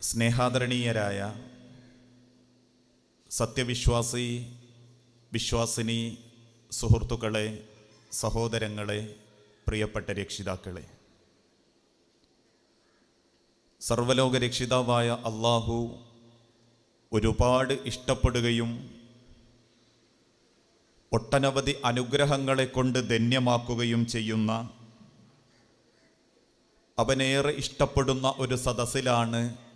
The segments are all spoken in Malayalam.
സ്നേഹാദരണീയരായ സത്യവിശ്വാസി വിശ്വാസിനി സുഹൃത്തുക്കളെ സഹോദരങ്ങളെ പ്രിയപ്പെട്ട രക്ഷിതാക്കളെ. സർവലോക രക്ഷിതാവായ അള്ളാഹു ഒരുപാട് ഇഷ്ടപ്പെടുകയും ഒട്ടനവധി അനുഗ്രഹങ്ങളെ കൊണ്ട് ധന്യമാക്കുകയും ചെയ്യുന്ന അവനേറെ ഇഷ്ടപ്പെടുന്ന ഒരു സദസ്സിലാണ്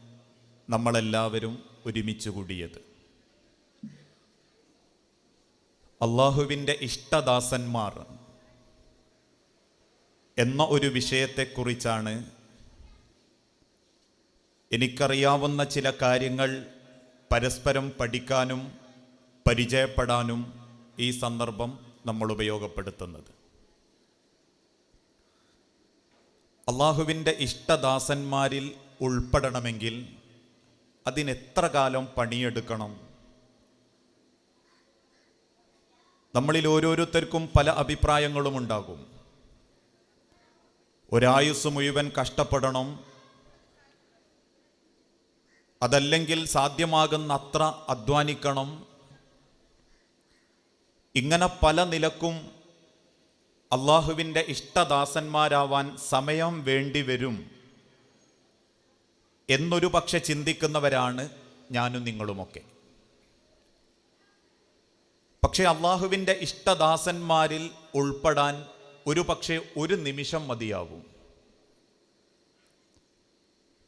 നമ്മളെല്ലാവരും ഒരുമിച്ച് കൂടിയത്. അള്ളാഹുവിന്റെ ഇഷ്ടദാസന്മാർ എന്ന ഒരു വിഷയത്തെക്കുറിച്ചാണ് എനിക്കറിയാവുന്ന ചില കാര്യങ്ങൾ പരസ്പരം പഠിക്കാനും പരിചയപ്പെടാനും ഈ സന്ദർഭം നമ്മൾ ഉപയോഗപ്പെടുത്തുന്നത്. അള്ളാഹുവിന്റെ ഇഷ്ടദാസന്മാരിൽ ഉൾപ്പെടണമെങ്കിൽ അതിനെത്ര കാലം പണിയെടുക്കണം? നമ്മളിൽ ഓരോരുത്തർക്കും പല അഭിപ്രായങ്ങളും ഉണ്ടാകും. ഒരായുസ് മുഴുവൻ കഷ്ടപ്പെടണം. അതല്ലെങ്കിൽ സാധ്യമാകുന്ന അത്ര അധ്വാനിക്കണം. ഇങ്ങനെ പല നിലക്കും അള്ളാഹുവിന്റെ ഇഷ്ടദാസന്മാരാവാൻ സമയം വേണ്ടിവരും എന്നൊരു പക്ഷെ ചിന്തിക്കുന്നവരാണ് ഞാനും നിങ്ങളുമൊക്കെ. പക്ഷേ അള്ളാഹുവിന്റെ ഇഷ്ടദാസന്മാരിൽ ഉൾപ്പെടാൻ ഒരു പക്ഷേ ഒരു നിമിഷം മതിയാവും.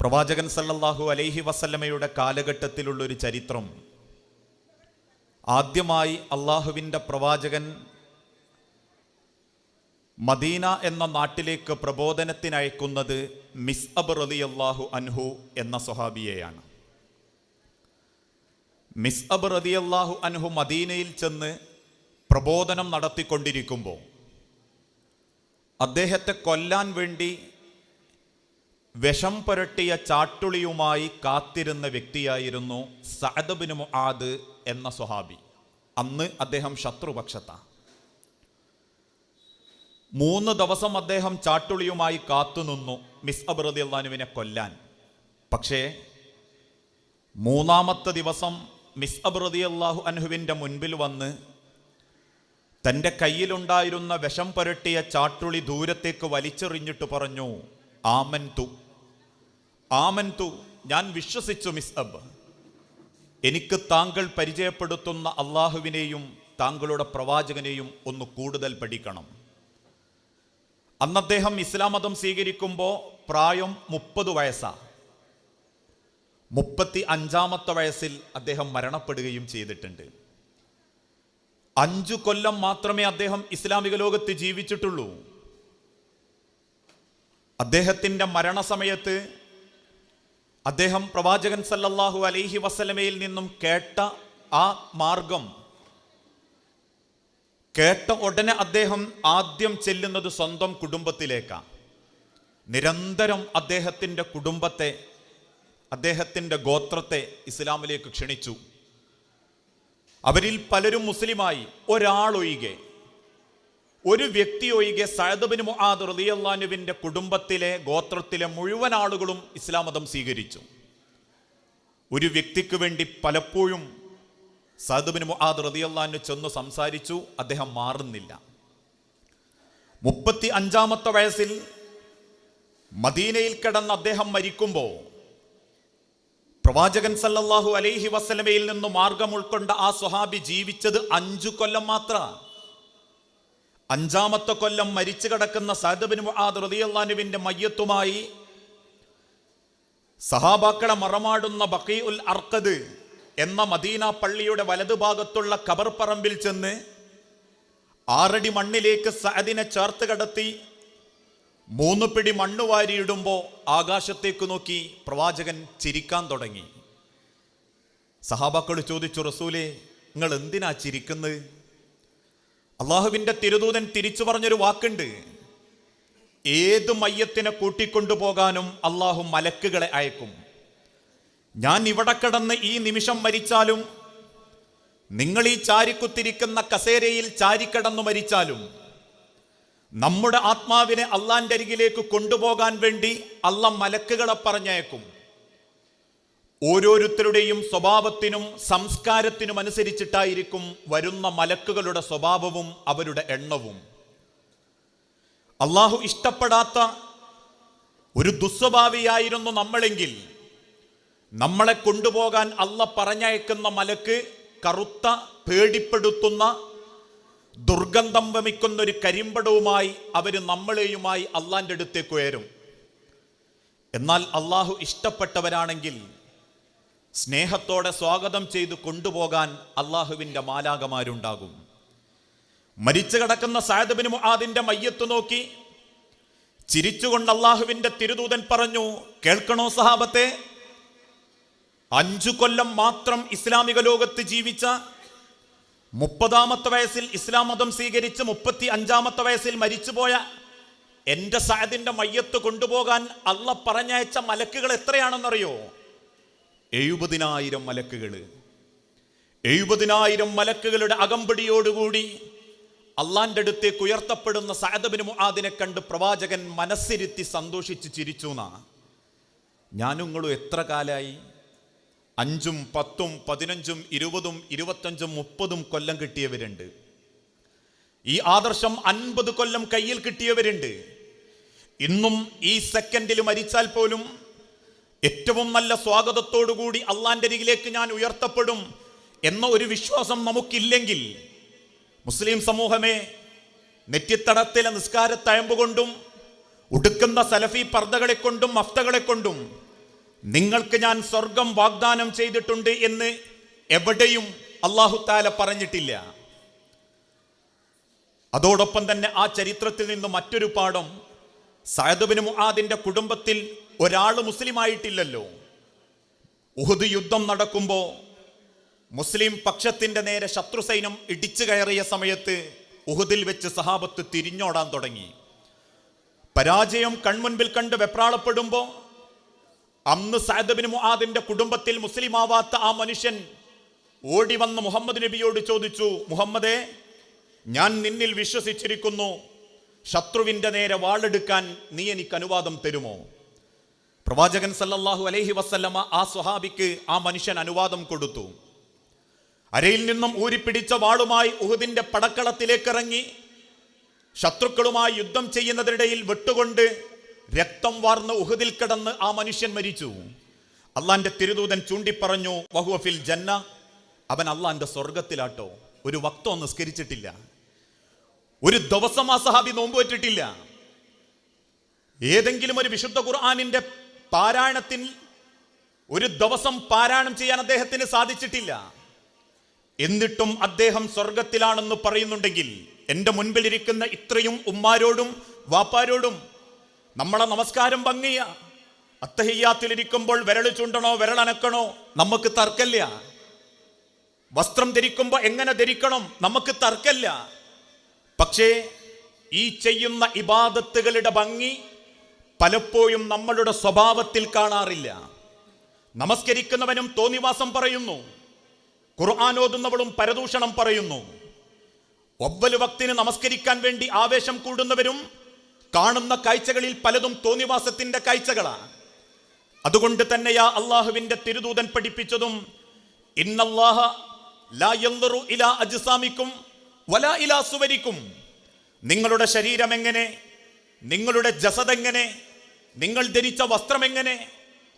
പ്രവാചകൻ സല്ലല്ലാഹു അലൈഹി വസല്ലമയുടെ കാലഘട്ടത്തിലുള്ളൊരു ചരിത്രം. ആദ്യമായി അള്ളാഹുവിന്റെ പ്രവാചകൻ മദീന എന്ന നാട്ടിലേക്ക് പ്രബോധനത്തിനയക്കുന്നത് മിസ് അബ് റലിയല്ലാഹു അൻഹു എന്ന സ്വഹാബിയെയാണ്. മിസ് അബ് റലിയല്ലാഹു അൻഹു മദീനയിൽ ചെന്ന് പ്രബോധനം നടത്തിക്കൊണ്ടിരിക്കുമ്പോൾ അദ്ദേഹത്തെ കൊല്ലാൻ വേണ്ടി വിഷം പുരട്ടിയ ചാട്ടുളിയുമായി കാത്തിരുന്ന വ്യക്തിയായിരുന്നു സഅദബിന് മുആദ് എന്ന സ്വഹാബി. അന്ന് അദ്ദേഹം ശത്രുപക്ഷത്താണ് മൂന്ന് ദിവസം അദ്ദേഹം ചാട്ടുളിയുമായി കാത്തുനിന്നു മിസ് അബ്രദി അള്ളാനുവിനെ കൊല്ലാൻ. പക്ഷേ മൂന്നാമത്തെ ദിവസം മിസ് അബ്രദി അള്ളാഹു അൻഹുവിന്റെ മുൻപിൽ വന്ന് തന്റെ കയ്യിലുണ്ടായിരുന്ന വിഷം പുരട്ടിയ ചാട്ടുളി ദൂരത്തേക്ക് വലിച്ചെറിഞ്ഞിട്ട് പറഞ്ഞു ആമൻ തു. ആമൻ തു. ഞാൻ വിശ്വസിച്ചു മിസ് അബ് എനിക്ക് താങ്കൾ പരിചയപ്പെടുത്തുന്ന അള്ളാഹുവിനെയും താങ്കളുടെ പ്രവാചകനെയും ഒന്ന് കൂടുതൽ പഠിക്കണം. അന്ന് അദ്ദേഹം ഇസ്ലാം മതം സ്വീകരിക്കുമ്പോൾ പ്രായം മുപ്പത് വയസ്സാണ് മുപ്പത്തി അഞ്ചാമത്തെ വയസ്സിൽ അദ്ദേഹം മരണപ്പെടുകയും ചെയ്തിട്ടുണ്ട്. അഞ്ചു കൊല്ലം മാത്രമേ അദ്ദേഹം ഇസ്ലാമിക ലോകത്ത് ജീവിച്ചിട്ടുള്ളൂ. അദ്ദേഹത്തിന്റെ മരണസമയത്ത് അദ്ദേഹം പ്രവാചകൻ സല്ലല്ലാഹു അലൈഹി വസലമയിൽ നിന്നും കേട്ട ആ മാർഗം കേട്ട ഉടനെ അദ്ദേഹം ആദ്യം ചെല്ലുന്നത് സ്വന്തം കുടുംബത്തിലേക്കാണ് നിരന്തരം അദ്ദേഹത്തിന്റെ കുടുംബത്തെ അദ്ദേഹത്തിന്റെ ഗോത്രത്തെ ഇസ്ലാമിലേക്ക് ക്ഷണിച്ചു. അവരിൽ പലരും മുസ്ലിമായി ഒരാളൊഴികെ ഒരു വ്യക്തി ഒഴികെ സയദബിന് മുആദ് റലിയല്ലാനുവിന്റെ കുടുംബത്തിലെ ഗോത്രത്തിലെ മുഴുവൻ ആളുകളും ഇസ്ലാം മതം സ്വീകരിച്ചു. ഒരു വ്യക്തിക്ക് വേണ്ടി പലപ്പോഴും സയദബിന് മുആദ് റളിയല്ലാഹു ചെന്ന് സംസാരിച്ചു. അദ്ദേഹം മാറുന്നില്ല. മുപ്പത്തി അഞ്ചാമത്തെ വയസ്സിൽ മദീനയിൽ കിടന്ന് അദ്ദേഹം മരിക്കുമ്പോൾ പ്രവാചകൻ സല്ലല്ലാഹു അലൈഹി വസ്ലമയിൽ നിന്ന് മാർഗം ഉൾക്കൊണ്ട ആ സ്വഹാബി ജീവിച്ചത് അഞ്ചു കൊല്ലം മാത്ര. അഞ്ചാമത്തെ കൊല്ലം മരിച്ചു കിടക്കുന്ന സഹദബിൻ മുആദ് റളിയല്ലാഹുവിന്റെ മയ്യത്തുമായി സഹാബാക്കളെ മറമാടുന്ന ബക്കീ ഉൽ അർക്കദ് എന്ന മദീന പള്ളിയുടെ വലതുഭാഗത്തുള്ള കബർപ്പറമ്പിൽ ചെന്ന് ആറടി മണ്ണിലേക്ക് സഅദിനെ ചേർത്ത് കടത്തി മൂന്ന് പിടി മണ്ണ് വാരിയിടുമ്പോൾ ആകാശത്തേക്ക് നോക്കി പ്രവാചകൻ ചിരിക്കാൻ തുടങ്ങി. സഹാബാക്കൾ ചോദിച്ചു റസൂലെ നിങ്ങൾ എന്തിനാ ചിരിക്കുന്നത് അള്ളാഹുവിന്റെ തിരുദൂതൻ തിരിച്ചു പറഞ്ഞൊരു വാക്കുണ്ട്. ഏത് മയ്യത്തിനെ കൂട്ടിക്കൊണ്ടുപോകാനും അള്ളാഹു മലക്കുകളെ അയക്കും. ഞാൻ ഇവിടെ കിടന്ന് ഈ നിമിഷം മരിച്ചാലും നിങ്ങൾ ഈ ചാരിക്കുത്തിരിക്കുന്ന കസേരയിൽ ചാരിക്കടന്നു മരിച്ചാലും നമ്മുടെ ആത്മാവിനെ അള്ളാന്റെ അരികിലേക്ക് കൊണ്ടുപോകാൻ വേണ്ടി അള്ള മലക്കുകളെ പറഞ്ഞയക്കും. ഓരോരുത്തരുടെയും സ്വഭാവത്തിനും സംസ്കാരത്തിനും അനുസരിച്ചിട്ടായിരിക്കും വരുന്ന മലക്കുകളുടെ സ്വഭാവവും അവരുടെ എണ്ണവും. അള്ളാഹു ഇഷ്ടപ്പെടാത്ത ഒരു ദുസ്വഭാവിയായിരുന്നു നമ്മളെങ്കിൽ നമ്മളെ കൊണ്ടുപോകാൻ അല്ല പറഞ്ഞയക്കുന്ന മലക്ക് കറുത്ത പേടിപ്പെടുത്തുന്ന ദുർഗന്ധം വമിക്കുന്ന ഒരു കരിമ്പടവുമായി അവർ നമ്മളെയുമായി അള്ളാന്റെ അടുത്തേക്ക് ഉയരും. എന്നാൽ അള്ളാഹു ഇഷ്ടപ്പെട്ടവരാണെങ്കിൽ സ്നേഹത്തോടെ സ്വാഗതം ചെയ്ത് കൊണ്ടുപോകാൻ അള്ളാഹുവിന്റെ മാലാകമാരുണ്ടാകും മരിച്ചു കിടക്കുന്ന സായദബിന് മുഹാദിന്റെ മയ്യത്ത് നോക്കി ചിരിച്ചുകൊണ്ട് അള്ളാഹുവിന്റെ തിരുദൂതൻ പറഞ്ഞു കേൾക്കണോ സഹാബത്തെ? അഞ്ചു കൊല്ലം മാത്രം ഇസ്ലാമിക ലോകത്ത് ജീവിച്ച മുപ്പതാമത്തെ വയസ്സിൽ ഇസ്ലാം മതം സ്വീകരിച്ച് മുപ്പത്തി അഞ്ചാമത്തെ വയസ്സിൽ മരിച്ചുപോയ എന്റെ സഹദിന്റെ മയ്യത്ത് കൊണ്ടുപോകാൻ അള്ള പറഞ്ഞയച്ച മലക്കുകൾ എത്രയാണെന്നറിയോ? എഴുപതിനായിരം മലക്കുകൾ. എഴുപതിനായിരം മലക്കുകളുടെ അകമ്പടിയോടുകൂടി അള്ളാന്റെ അടുത്തേക്ക് ഉയർത്തപ്പെടുന്ന സഹദബിന് മുആദിനെ കണ്ട് പ്രവാചകൻ മനസ്സിരുത്തി സന്തോഷിച്ച് ചിരിച്ചു എന്നാ. ഞാനുങ്ങളും നിങ്ങളും എത്ര കാലായി? അഞ്ചും പത്തും പതിനഞ്ചും ഇരുപതും ഇരുപത്തഞ്ചും മുപ്പതും കൊല്ലം കിട്ടിയവരുണ്ട്. ഈ ആദർശം അൻപത് കൊല്ലം കയ്യിൽ കിട്ടിയവരുണ്ട്. ഇന്നും ഈ സെക്കൻഡിൽ മരിച്ചാൽ പോലും ഏറ്റവും നല്ല സ്വാഗതത്തോടുകൂടി അള്ളാന്റെ അരികിലേക്ക് ഞാൻ ഉയർത്തപ്പെടും എന്ന ഒരു വിശ്വാസം നമുക്കില്ലെങ്കിൽ മുസ്ലിം സമൂഹമേ നെറ്റിത്തടത്തിലെ നിസ്കാരത്തഴമ്പ് കൊണ്ടും ഉടുക്കുന്ന സലഫി പർദ്ദകളെ കൊണ്ടും മഫ്തകളെ കൊണ്ടും നിങ്ങൾക്ക് ഞാൻ സ്വർഗം വാഗ്ദാനം ചെയ്തിട്ടുണ്ട് എന്ന് എവിടെയും അള്ളാഹു താല പറഞ്ഞിട്ടില്ല. അതോടൊപ്പം തന്നെ ആ ചരിത്രത്തിൽ നിന്ന് മറ്റൊരു പാഠം സയദുബിന് മുആദിന്റെ കുടുംബത്തിൽ ഒരാൾ മുസ്ലിം ആയിട്ടില്ലല്ലോ ഉഹുദ് യുദ്ധം നടക്കുമ്പോൾ മുസ്ലിം പക്ഷത്തിന്റെ നേരെ ശത്രു സൈന്യം ഇടിച്ചു കയറിയ സമയത്ത് ഉഹുദിൽ വെച്ച് സഹാബത്ത് തിരിഞ്ഞോടാൻ തുടങ്ങി. പരാജയം കൺമുൻപിൽ കണ്ട് വെപ്രാളപ്പെടുമ്പോൾ അന്ന് സാദബിന് മുഹാദിന്റെ കുടുംബത്തിൽ മുസ്ലിം ആവാത്ത ആ മനുഷ്യൻ ഓടി വന്ന് മുഹമ്മദ് നബിയോട് ചോദിച്ചു മുഹമ്മദേ ഞാൻ നിന്നിൽ വിശ്വസിച്ചിരിക്കുന്നു ശത്രുവിന്റെ നേരെ വാളെടുക്കാൻ നീ എനിക്ക് അനുവാദം തരുമോ? പ്രവാചകൻ സല്ലല്ലാഹു അലൈഹി വസല്ലമ ആ സ്വഹാബിക്ക് ആ മനുഷ്യൻ അനുവാദം കൊടുത്തു. അരയിൽ നിന്നും ഊരിപ്പിടിച്ച വാളുമായി ഉഹുദിന്റെ പടക്കളത്തിലേക്കിറങ്ങി ശത്രുക്കളുമായി യുദ്ധം ചെയ്യുന്നതിനിടയിൽ വെട്ടുകൊണ്ട് രക്തം വാർന്ന് ഉഹുദിൽ കിടന്ന് ആ മനുഷ്യൻ മരിച്ചു. അള്ളാന്റെ തിരുദൂതൻ ചൂണ്ടിപ്പറഞ്ഞു വഹുവഫിൽ ജന്ന അവൻ അള്ളാന്റെ സ്വർഗത്തിലാട്ടോ ഒരു വക്തം നിസ്കരിച്ചിട്ടില്ല. ഒരു ദിവസം ആ സഹാബി നോമ്പ് വെച്ചിട്ടില്ല. ഏതെങ്കിലും ഒരു വിശുദ്ധ ഖുർആാനിന്റെ പാരായണത്തിൽ ഒരു ദിവസം പാരായണം ചെയ്യാൻ അദ്ദേഹത്തിന് സാധിച്ചിട്ടില്ല. എന്നിട്ടും അദ്ദേഹം സ്വർഗത്തിലാണെന്ന് പറയുന്നുണ്ടെങ്കിൽ എന്റെ മുൻപിലിരിക്കുന്ന ഇത്രയും ഉമ്മാരോടും വാപ്പാരോടും നമ്മളെ നമസ്കാരം ഭംഗിയ. അത്തഹിയാത്തിലിരിക്കുമ്പോൾ വിരൽ ചൂണ്ടണോ വിരളനക്കണോ നമുക്ക് തർക്കല്ല. വസ്ത്രം ധരിക്കുമ്പോൾ എങ്ങനെ ധരിക്കണം? നമുക്ക് തർക്കല്ല. പക്ഷേ ഈ ചെയ്യുന്ന ഇബാദത്തുകളുടെ ഭംഗി പലപ്പോഴും നമ്മളുടെ സ്വഭാവത്തിൽ കാണാറില്ല. നമസ്കരിക്കുന്നവനും തോന്നിവാസം പറയുന്നു. ഖുർആൻ ഓതുന്നവളും പരദൂഷണം പറയുന്നു. ഒവ്വൽ വക്തിന് നമസ്കരിക്കാൻ വേണ്ടി ആവേശം കൂടുന്നവരും കാണുന്ന കാഴ്ചകളിൽ പലതും തോന്നിവാസത്തിന്റെ കാഴ്ചകളാണ്. അതുകൊണ്ട് തന്നെയാ അള്ളാഹുവിന്റെ തിരുദൂതൻ പഠിപ്പിച്ചതും ഇന്നല്ലാഹ ലാ ഇലാ അജ്സാമിക്കും ഇലാ സുവരിക്കും. നിങ്ങളുടെ ശരീരം എങ്ങനെ നിങ്ങളുടെ ജസദ് എങ്ങനെ നിങ്ങൾ ധരിച്ച വസ്ത്രം എങ്ങനെ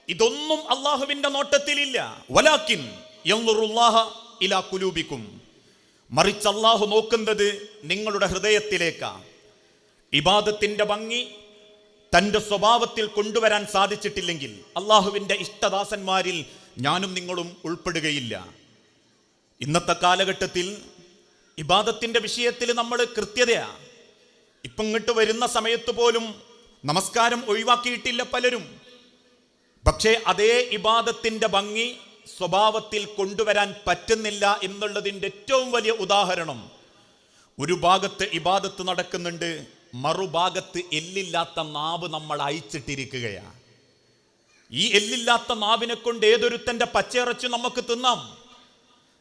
ഇതൊന്നും അള്ളാഹുവിന്റെ നോട്ടത്തിലില്ല. വലാക്കിൻ ഇലാ കുലൂബിക്കും മറിച്ച് അള്ളാഹു നോക്കുന്നത് നിങ്ങളുടെ ഹൃദയത്തിലേക്കാ. ഇബാദത്തിന്റെ ഭംഗി തന്റെ സ്വഭാവത്തിൽ കൊണ്ടുവരാൻ സാധിച്ചിട്ടില്ലെങ്കിൽ അള്ളാഹുവിന്റെ ഇഷ്ടദാസന്മാരിൽ ഞാനും നിങ്ങളും ഉൾപ്പെടുകയില്ല. ഇന്നത്തെ കാലഘട്ടത്തിൽ ഇബാദത്തിന്റെ വിഷയത്തിൽ നമ്മൾ കൃത്യതയാ. ഇപ്പം ഇങ്ങോട്ട് വരുന്ന സമയത്ത് പോലും നമസ്കാരം ഒഴിവാക്കിയിട്ടില്ല പലരും. പക്ഷേ അതേ ഇബാദത്തിന്റെ ഭംഗി സ്വഭാവത്തിൽ കൊണ്ടുവരാൻ പറ്റുന്നില്ല എന്നുള്ളതിന്റെ ഏറ്റവും വലിയ ഉദാഹരണം ഒരു ഭാഗത്ത് ഇബാദത്ത് നടക്കുന്നുണ്ട് മറുഭാഗത്ത് എല്ലില്ലാത്ത നാവ് നമ്മൾ അയച്ചിട്ടിരിക്കുകയാണ് ഈ എല്ലില്ലാത്ത നാവിനെ കൊണ്ട് ഏതൊരുത്തന്റെ പച്ചയിറച്ചി നമുക്ക് തിന്നാം?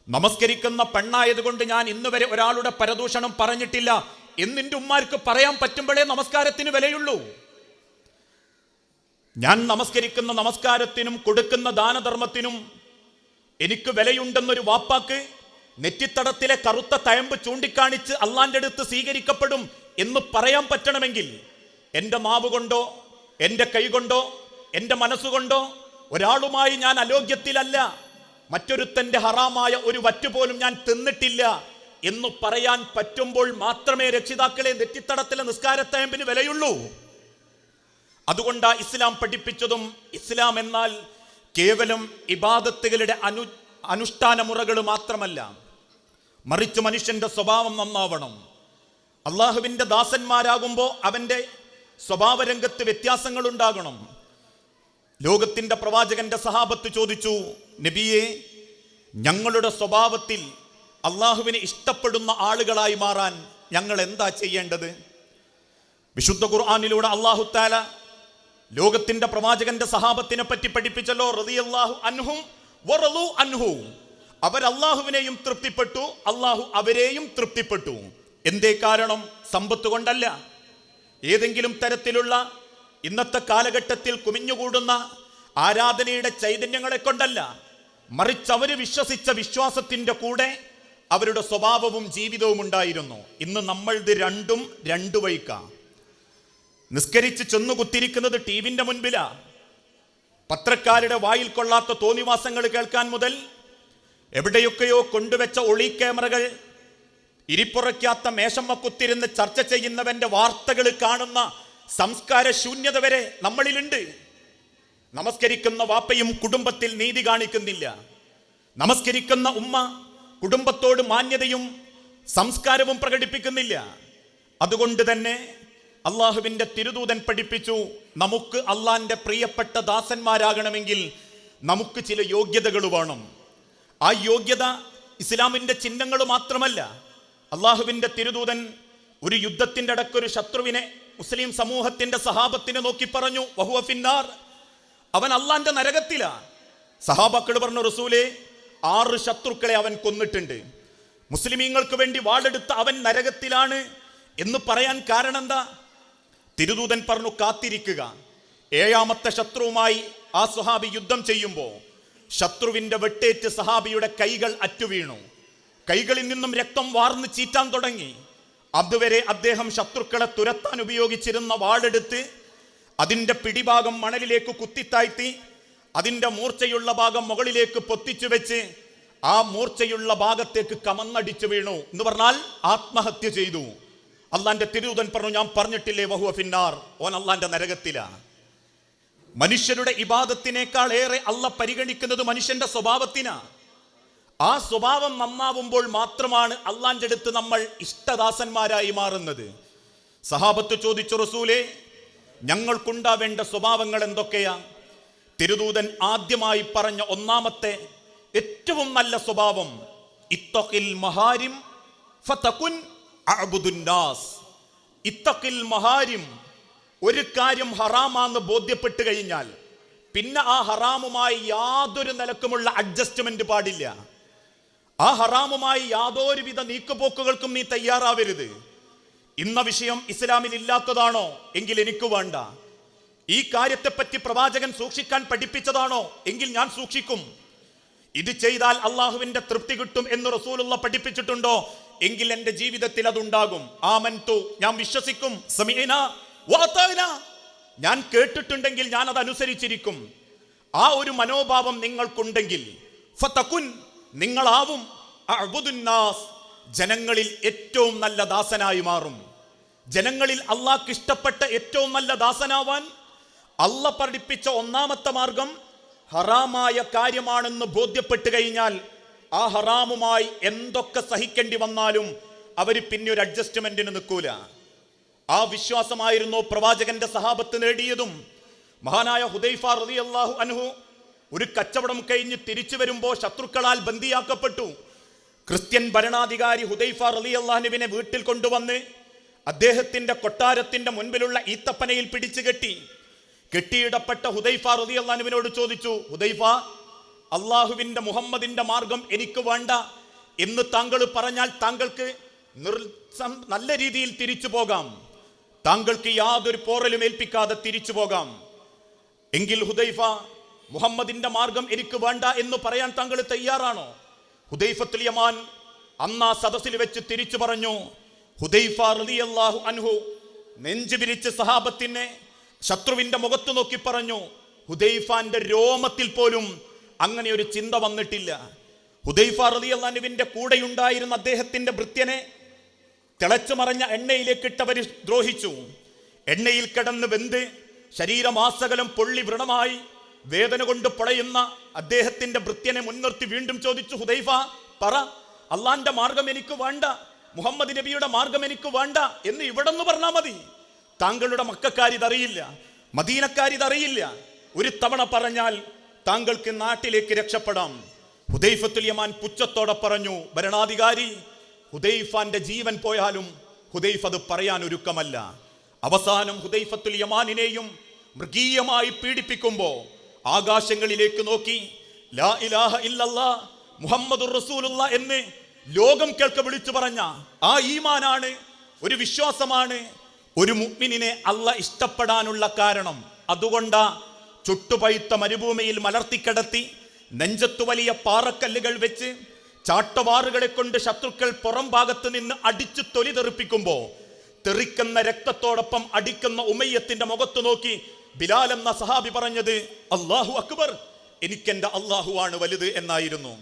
നമസ്കരിക്കുന്ന പെണ്ണായതുകൊണ്ട് ഞാൻ ഇന്ന് വരെ ഒരാളുടെ പരദൂഷണം പറഞ്ഞിട്ടില്ല. എന്നിന്റെ ഉമ്മാർക്ക് പറയാൻ പറ്റുമ്പോഴേ നമസ്കാരത്തിന് വിലയുള്ളൂ. ഞാൻ നമസ്കരിക്കുന്ന നമസ്കാരത്തിനും കൊടുക്കുന്ന ദാനധർമ്മത്തിനും എനിക്ക് വിലയുണ്ടെന്നൊരു വാപ്പാക്ക് നെറ്റിത്തടത്തിലെ കറുത്ത തയമ്പ് ചൂണ്ടിക്കാണിച്ച് അള്ളാന്റെ അടുത്ത് സ്വീകരിക്കപ്പെടും. എന്ന് പറയാൻ പറ്റണമെങ്കിൽ എന്റെ മാവ് കൊണ്ടോ എന്റെ കൈ കൊണ്ടോ എന്റെ മനസ്സുകൊണ്ടോ ഒരാളുമായി ഞാൻ അലോഗ്യത്തിലല്ല മറ്റൊരുത്തന്റെ ഹറാമായ ഒരു വറ്റുപോലും ഞാൻ തിന്നിട്ടില്ല എന്ന് പറയാൻ പറ്റുമ്പോൾ മാത്രമേ രക്ഷിതാക്കളെ നെറ്റിത്തടത്തിലെ നിസ്കാരത്തയമ്പിന് വിലയുള്ളൂ. അതുകൊണ്ടാ ഇസ്ലാം പഠിപ്പിച്ചതും ഇസ്ലാം എന്നാൽ കേവലം ഇബാദത്തുകളുടെ അനു അനുഷ്ഠാന മുറകൾ മാത്രമല്ല മറിച്ച് മനുഷ്യന്റെ സ്വഭാവം നന്നാവണം. അള്ളാഹുവിന്റെ ദാസന്മാരാകുമ്പോൾ അവന്റെ സ്വഭാവരംഗത്ത് വ്യത്യാസങ്ങൾ ഉണ്ടാകണം ലോകത്തിന്റെ പ്രവാചകന്റെ സഹാബത്ത് ചോദിച്ചു നബിയെ ഞങ്ങളുടെ സ്വഭാവത്തിൽ അള്ളാഹുവിനെ ഇഷ്ടപ്പെടുന്ന ആളുകളായി മാറാൻ ഞങ്ങൾ എന്താ ചെയ്യേണ്ടത്? വിശുദ്ധ ഖുർആാനിലൂടെ അള്ളാഹു താല ലോകത്തിന്റെ പ്രവാചകന്റെ സഹാബത്തിനെ പറ്റി പഠിപ്പിച്ചല്ലോ റളിയല്ലാഹു അൻഹും അൻഹു. അവർ അള്ളാഹുവിനെയും തൃപ്തിപ്പെട്ടു അള്ളാഹു അവരെയും തൃപ്തിപ്പെട്ടു. എന്തേ കാരണം? സമ്പത്ത് കൊണ്ടല്ല. ഏതെങ്കിലും തരത്തിലുള്ള ഇന്നത്തെ കാലഘട്ടത്തിൽ കുമിഞ്ഞുകൂടുന്ന ആരാധനയുടെ ചൈതന്യങ്ങളെ കൊണ്ടല്ല. മറിച്ച് അവർ വിശ്വസിച്ച വിശ്വാസത്തിന്റെ കൂടെ അവരുടെ സ്വഭാവവും ജീവിതവും ഉണ്ടായിരുന്നു. ഇന്ന് നമ്മൾ ഇത് രണ്ടും രണ്ടു വഴിക്കാം. നിസ്കരിച്ച് ചെന്നു കുത്തിരിക്കുന്നത് ടി വിന്റെ മുൻപിലാ. പത്രക്കാരുടെ വായിൽ കൊള്ളാത്ത തോന്നിവാസങ്ങൾ കേൾക്കാൻ മുതൽ എവിടെയൊക്കെയോ കൊണ്ടുവച്ച ഒളി ക്യാമറകൾ ഇരിപ്പുറയ്ക്കാത്ത മേശമ്മ കുത്തിരുന്ന് ചർച്ച ചെയ്യുന്നവന്റെ വാർത്തകൾ കാണുന്ന സംസ്കാര ശൂന്യത വരെ നമ്മളിലുണ്ട്. നമസ്കരിക്കുന്ന വാപ്പയും കുടുംബത്തിൽ നീതി കാണിക്കുന്നില്ല. നമസ്കരിക്കുന്ന ഉമ്മ കുടുംബത്തോട് മാന്യതയും സംസ്കാരവും പ്രകടിപ്പിക്കുന്നില്ല. അതുകൊണ്ട് തന്നെ അള്ളാഹുവിന്റെ തിരുദൂതൻ പഠിപ്പിച്ചു നമുക്ക് അള്ളാന്റെ പ്രിയപ്പെട്ട ദാസന്മാരാകണമെങ്കിൽ നമുക്ക് ചില യോഗ്യതകൾ വേണം. ആ യോഗ്യത ഇസ്ലാമിന്റെ ചിഹ്നങ്ങൾ മാത്രമല്ല അള്ളാഹുവിന്റെ തിരുദൂതൻ ഒരു യുദ്ധത്തിന്റെ അടക്കൊരു ശത്രുവിനെ മുസ്ലിം സമൂഹത്തിന്റെ സഹാബത്തിനെ നോക്കി പറഞ്ഞു വഹുവ ഫിന്നാർ. അവൻ അള്ളാന്റെ നരകത്തിലാ സഹാബാക്കൾ പറഞ്ഞു റസൂലെ ആറ് ശത്രുക്കളെ അവൻ കൊന്നിട്ടുണ്ട്. മുസ്ലിമീങ്ങൾക്ക് വേണ്ടി വാളെടുത്ത അവൻ നരകത്തിലാണ്. എന്ന് പറയാൻ കാരണം എന്താ? തിരുദൂതൻ പറഞ്ഞു കാത്തിരിക്കുക. ഏഴാമത്തെ ശത്രുവുമായി ആ സുഹാബി യുദ്ധം ചെയ്യുമ്പോൾ ശത്രുവിന്റെ വെട്ടേറ്റ് സഹാബിയുടെ കൈകൾ അറ്റുവീണു. കൈകളിൽ നിന്നും രക്തം വാർന്ന് ചീറ്റാൻ തുടങ്ങി. അതുവരെ അദ്ദേഹം ശത്രുക്കളെ തുരത്താൻ ഉപയോഗിച്ചിരുന്ന വാളെടുത്ത് അതിന്റെ പിടിഭാഗം മണലിലേക്ക് കുത്തിത്താഴ്ത്തി അതിന്റെ മൂർച്ചയുള്ള ഭാഗം മുകളിലേക്ക് പൊത്തിച്ചു വെച്ച് ആ മൂർച്ചയുള്ള ഭാഗത്തേക്ക് കമന്നടിച്ചു വീണു. എന്ന് പറഞ്ഞാൽ ആത്മഹത്യ ചെയ്തു. അള്ളാന്റെ തിരുദൻ പറഞ്ഞു ഞാൻ പറഞ്ഞിട്ടില്ലേ വഹുവ ഫിന്നാർ? ഓൻ അള്ളാന്റെ നരകത്തിലാണ് മനുഷ്യരുടെ ഇബാദത്തിനേക്കാൾ ഏറെ അള്ള പരിഗണിക്കുന്നത് മനുഷ്യന്റെ സ്വഭാവത്തിനാ. ആ സ്വഭാവം നന്നാവുമ്പോൾ മാത്രമാണ് അള്ളാന്റെ അടുത്ത് നമ്മൾ ഇഷ്ടദാസന്മാരായി മാറുന്നത്. സഹാബത്ത് ചോദിച്ചു റസൂലെ ഞങ്ങൾക്കുണ്ടാവേണ്ട സ്വഭാവങ്ങൾ എന്തൊക്കെയാ? തിരുദൂതൻ ആദ്യമായി പറഞ്ഞ ഒന്നാമത്തെ ഏറ്റവും നല്ല സ്വഭാവം ഇത്തഖിൽ മഹാരിം ഫതകുൻ അഅ്ബുദുന്നാസ് ഇത്തഖിൽ മഹാരിം ഒരു കാര്യം ഹറാമാന്ന് ബോധ്യപ്പെട്ട് കഴിഞ്ഞാൽ പിന്നെ ആ ഹറാമുമായി യാതൊരു നിലക്കുമുള്ള അഡ്ജസ്റ്റ്മെന്റ് പാടില്ല. ആ ഹറാമുമായി യാതൊരുവിധ നീക്കുപോക്കുകൾക്കും നീ തയ്യാറാവരുത്. ഇന്ന വിഷയം ഇസ്ലാമിൽ ഇല്ലാത്തതാണോ? എങ്കിൽ എനിക്ക് വേണ്ട. ഈ കാര്യത്തെപ്പറ്റി പ്രവാചകൻ സൂക്ഷിക്കാൻ പഠിപ്പിച്ചതാണോ? എങ്കിൽ ഞാൻ സൂക്ഷിക്കും. ഇത് ചെയ്താൽ അള്ളാഹുവിന്റെ തൃപ്തി കിട്ടും എന്ന് റസൂലുള്ള പഠിപ്പിച്ചിട്ടുണ്ടോ? എങ്കിൽ എന്റെ ജീവിതത്തിൽ അതുണ്ടാകും. ആമൻതു ഞാൻ വിശ്വസിക്കും. ഞാൻ കേട്ടിട്ടുണ്ടെങ്കിൽ ഞാൻ അത് അനുസരിച്ചിരിക്കും. ആ ഒരു മനോഭാവം നിങ്ങൾക്കുണ്ടെങ്കിൽ. ഫതകുൻ നിങ്ങളാവും അബുദുന്നാസ് ജനങ്ങളിൽ ഏറ്റവും നല്ല ദാസനായി മാറും. ജനങ്ങളിൽ അള്ളാഹ്ക്ക് ഇഷ്ടപ്പെട്ട ഏറ്റവും നല്ല ദാസനാവാൻ അല്ല പഠിപ്പിച്ച ഒന്നാമത്തെ മാർഗം ഹറാമായ കാര്യമാണെന്ന് ബോധ്യപ്പെട്ട് കഴിഞ്ഞാൽ ആ ഹറാമുമായി എന്തൊക്കെ സഹിക്കേണ്ടി വന്നാലും അവർ പിന്നെ ഒരു അഡ്ജസ്റ്റ്മെന്റിന് നിൽക്കൂല. ആ വിശ്വാസമായിരുന്നു പ്രവാചകന്റെ സഹാബത്ത് നേടിയതും മഹാനായ ഹുദൈഫ അള്ളാഹു അൻഹു ഒരു കച്ചവടം കഴിഞ്ഞ് തിരിച്ചു വരുമ്പോൾ ശത്രുക്കളാൽ ബന്ദിയാക്കപ്പെട്ടു. ക്രിസ്ത്യൻ ഭരണാധികാരി ഹുദൈഫ റളിയല്ലാഹുവിനെ വീട്ടിൽ കൊണ്ടുവന്ന് അദ്ദേഹത്തിന്റെ കൊട്ടാരത്തിന്റെ മുൻപിലുള്ള ഈത്തപ്പനയിൽ പിടിച്ചു കെട്ടി. കെട്ടിയിടപ്പെട്ട ഹുദൈഫ റളിയല്ലാഹുവിനോട് ചോദിച്ചു ഹുദൈഫ അള്ളാഹുവിന്റെ മുഹമ്മദിന്റെ മാർഗം എനിക്ക് വേണ്ട. എന്ന് താങ്കൾ പറഞ്ഞാൽ താങ്കൾക്ക് നിർസം നല്ല രീതിയിൽ തിരിച്ചു പോകാം. താങ്കൾക്ക് യാതൊരു പോറലും ഏൽപ്പിക്കാതെ തിരിച്ചു പോകാം. എങ്കിൽ ഹുദൈഫ മുഹമ്മദിന്റെ മാർഗം എനിക്ക് വേണ്ട എന്ന് പറയാൻ താങ്കൾ തയ്യാറാണോ? ഹുദൈഫത്തുൽ യമാൻ അന്ന് ആ സദസ്സിൽ വെച്ച് തിരിച്ചു പറഞ്ഞു ഹുദൈഫ റളിയല്ലാഹു അൻഹു നെഞ്ചു വിരിച്ച് സഹാബത്തിനെ ശത്രുവിന്റെ മുഖത്ത് നോക്കി പറഞ്ഞു ഹുദൈഫാന്റെ രോമത്തിൽ പോലും അങ്ങനെ ഒരു ചിന്ത വന്നിട്ടില്ല. ഹുദൈഫ റളിയല്ലാഹുവിന്റെ കൂടെയുണ്ടായിരുന്ന അദ്ദേഹത്തിന്റെ ഭൃത്യനെ തിളച്ചു മറഞ്ഞ എണ്ണയിലേക്ക് ഇട്ടവർ ദ്രോഹിച്ചു. എണ്ണയിൽ കിടന്ന് വെന്ത് ശരീരമാസകലം പൊള്ളി വ്രണമായി. വേദന കൊണ്ട് പൊളയുന്ന അദ്ദേഹത്തിന്റെ ഭൃത്യനെ മുൻനിർത്തി വീണ്ടും ചോദിച്ചു ഹുദൈഫ പറ. അള്ളാന്റെ മാർഗം എനിക്ക് വേണ്ട. മുഹമ്മദ് നബിയുടെ മാർഗം എനിക്ക് വേണ്ട. എന്ന് ഇവിടെ നിന്ന് പറഞ്ഞാൽ മതി. താങ്കളുടെ മക്കാരിതറിയില്ല മദീനക്കാരിതറിയില്ല ഒരു തവണ പറഞ്ഞാൽ താങ്കൾക്ക് നാട്ടിലേക്ക് രക്ഷപ്പെടാം. ഹുദൈഫത്തുൽ യമാൻ പുച്ഛത്തോടെ പറഞ്ഞു ഭരണാധികാരി ഹുദൈഫാന്റെ ജീവൻ പോയാലും ഹുദൈഫ് അത് പറയാൻ ഒരുക്കമല്ല. അവസാനം ഹുദൈഫത്തുൽ യമാനിനെയും മൃഗീയമായി പീഡിപ്പിക്കുമ്പോ ആകാശങ്ങളിലേക്ക് നോക്കി ലാ ഇലാഹ ഇല്ലല്ലാ മുഹമ്മദുർ റസൂലുള്ള എന്ന് ലോകം കേൾക്ക വിളിച്ചു പറഞ്ഞ ആ ഈമാനാണ് ഒരു വിശ്വാസമാണ് ഒരു മുഗ്മിനെ അല്ല ഇഷ്ടപ്പെടാനുള്ള കാരണം. അതുകൊണ്ടാ ചുട്ടുപഴുത്ത മരുഭൂമിയിൽ മലർത്തിക്കിടത്തി നെഞ്ചത്തു വലിയ പാറക്കല്ലുകൾ വെച്ച് ചാട്ടവാറുകളെ കൊണ്ട് ശത്രുക്കൾ പുറം ഭാഗത്ത് നിന്ന് അടിച്ചു തൊലി തെറിപ്പിക്കുമ്പോ തെറിക്കുന്ന രക്തത്തോടൊപ്പം അടിക്കുന്ന ഉമയ്യത്തിന്റെ മുഖത്ത് നോക്കി ബിലാൽ എന്ന സഹാബി പറഞ്ഞത് അള്ളാഹു അക്ബർ എനിക്കെന്റെ അള്ളാഹു ആണ് വലുത് എന്നായിരുന്നു.